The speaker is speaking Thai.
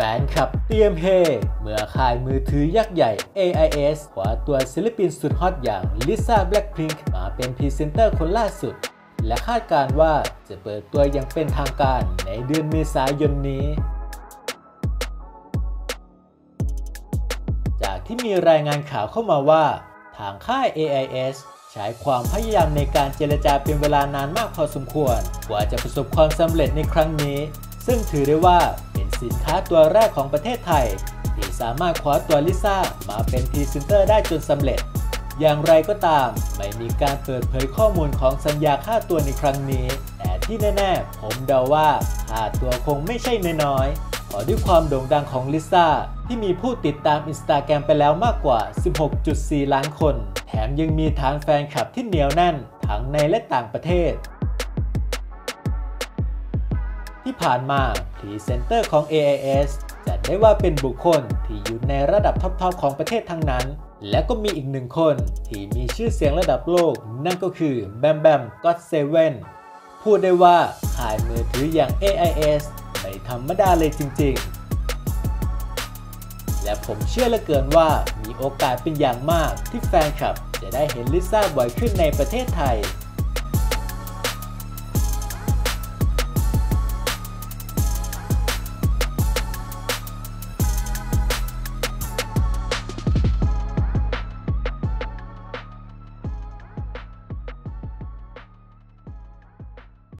แฟนคลับเตรียมเฮเมื่อค่ายมือถือยักษ์ใหญ่ AIS ขวาตัวศิลปินสุดฮอตอย่างลิซ่าแบล็คพิงค์มาเป็นพรีเซนเตอร์คนล่าสุด และคาดการว่าจะเปิดตัวอย่างเป็นทางการในเดือนเมษายนนี้ จากที่มีรายงานข่าวเข้ามาว่า ทางค่าย AIS ใช้ความพยายามในการเจรจาเป็นเวลานานมากพอสมควร กว่าจะประสบความสำเร็จในครั้งนี้ ซึ่งถือได้ว่า สินค้าตัวแรกของประเทศไทย ที่สามารถคว้าตัวลิซ่ามาเป็นพรีเซนเตอร์ได้จนสำเร็จ อย่างไรก็ตาม ไม่มีการเปิดเผยข้อมูลของสัญญาค่าตัวในครั้งนี้ แต่ที่แน่ๆ ผมเดาว่าค่าตัวคงไม่ใช่น้อยๆเพราะด้วยความโด่งดังของลิซ่าที่มีผู้ติดตามอินสตาแกรมไปแล้วมากกว่า 16.4 ล้านคน แถมยังมีฐานแฟนคลับที่เหนียวแน่น ทั้งในและต่างประเทศ ที่ผ่านมาพรีเซนเตอร์ของ AIS จัดได้ว่าเป็นบุคคลที่อยู่ในระดับท็อปๆของประเทศทั้งนั้น และก็มีอีกหนึ่งคนที่มีชื่อเสียงระดับโลก นั่นก็คือแบมแบมก็อตเซเว่นพูดได้ว่าขายมือถืออย่าง AIS ไม่ธรรมดาเลยจริงๆ และผมเชื่อเหลือเกินว่ามีโอกาสเป็นอย่างมากที่แฟนคลับ จะได้เห็นลิซ่าบ่อยขึ้นในประเทศไทย